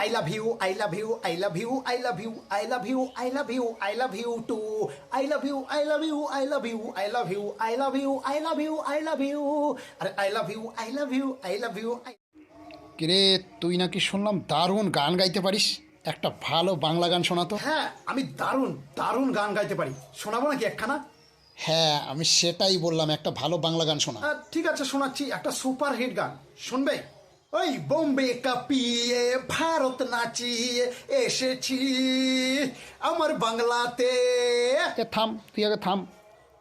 I love you I love you I love you I love you I love you I love you I love you too I love you I love you I love you I love you I love you I love you I love you আরে I love you I love you I love you কিরে তুই নাকি শুনলাম দারুণ গান গাইতে পারিস একটা ভালো বাংলা গান শোনাতো হ্যাঁ আমি দারুণ দারুণ গান গাইতে পারি শোনাবো নাকি একখানা হ্যাঁ আমি সেটাই বললাম একটা ভালো বাংলা গান শোনা ঠিক আছে শোনাচ্ছি একটা সুপার হিট গান শুনবে ওই বোম্বে কাঁপিয়ে ভারত নাচিয়ে এসেছি। আমার বাংলাতে। এ থাম তুই আগে থাম।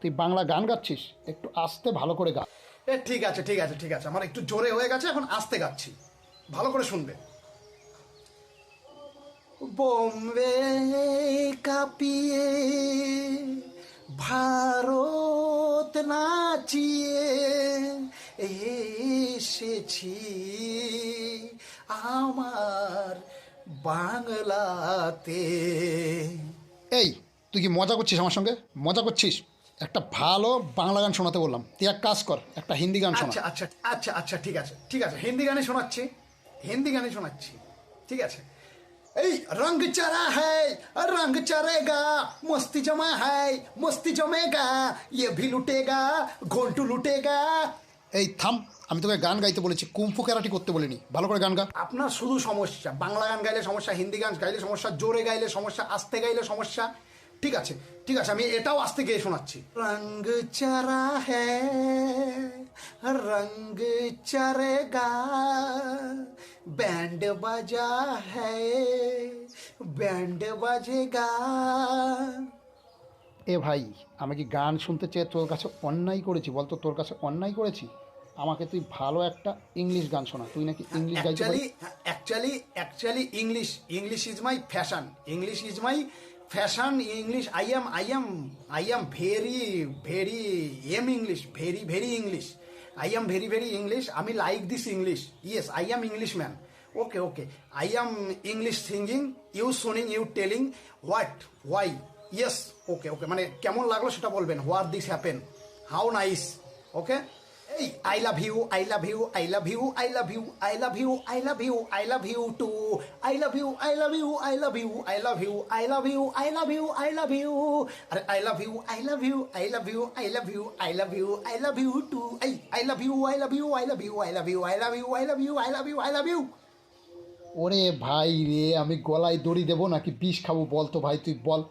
তুই বাংলা গান গাচ্ছিস একটু আস্তে ভালো করে গা। এ ঠিক আছে ঠিক আছে ঠিক আছে। আমার একটু জোরে হয়ে গেছে এখন আস্তে গাচ্ছি। ভালো করে শুনবে। বোম্বে কাঁপিয়ে ভারত নাচিয়ে এসেছি। আমার বাংলাতে। এই তুই কি মজা করছিস আমার সঙ্গে? মজা করছিস? একটা ভালো বাংলা গান শোনাতে বললাম। তুই এক কাজ কর একটা হিন্দি গান শোনা। আচ্ছা আচ্ছা আচ্ছা আচ্ছা ঠিক আছে ঠিক আছে। হিন্দি গানে শোনাচ্ছি হিন্দি গানে শোনাচ্ছি ঠিক আছে। এই রঙ চারা হ্যায় রঙ চড়েগা মস্তি জমা হ্যায় মস্তি জমেগা ইয়ে ভি লুটেগা ঘন্টু লুটেগা। এই থাম, আমি তোকে গান গাইতে বলেছি, কুম্ফু ক্যারাটি করতে বলিনি। ভালো করে গান গা। আপনার শুধু সমস্যা, বাংলা গান গাইলে সমস্যা, হিন্দি গান গাইলে সমস্যা, জোরে গাইলে সমস্যা, আস্তে গাইলে সমস্যা। ঠিক আছে ঠিক আছে, আমি এটাও আস্তে গিয়ে শোনাচ্ছি। রঙ চারা হ্যাঁ রঙ চরেগা ব্যান্ড বাজা হ্যায় ব্যান্ড বাজেগা এ ভাই আমি কি গান শুনতে চেয়ে তোর কাছে অন্যায় করেছি? বলতো তোর কাছে অন্যায় করেছি? আমাকে তুই ভালো একটা ইংলিশ গান শোনা। তুই নাকি ইংলিশ গাইতে পারিস? Actually actually English English is my fashion English is my fashion English I am I am I am very very am English very very English I am very very English আমি like this English yes I am English man okay okay I am English singing you শুনিং you telling what why yes okay okay মানে কেমন লাগল সেটা বলবেন what this happen how nice okay এই I love you I love you I love you I love you I love you I love you I love you too I love you I love you I love you I love you I love you I love you I love you আরে I love you I love you I love you I love you I love you I love you too এই I love you I love you I love you I love you I love you I love you I love you I love you ওরে ভাই রে আমি গলায় দড়ি দেবো নাকি বিষ খাব বল তো ভাই তুই বল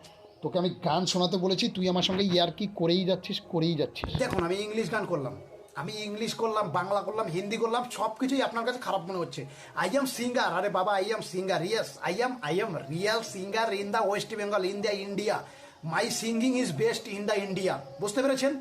তোকে আমি গান শোনাতে বলেছি, তুই আমার সঙ্গে ইয়ার কি করেই যাচ্ছিস করেই যাচ্ছিস। দেখুন, আমি ইংলিশ গান করলাম। আমি ইংলিশ করলাম, বাংলা করলাম, হিন্দি করলাম সব কিছুই আপনার কাছে খারাপ মনে হচ্ছে। আই এম সিঙ্গার আরে বাবা I am singer yes I am I am real singer in the West Bengal in the India my singing is best in the India বুঝতে পেরেছেন?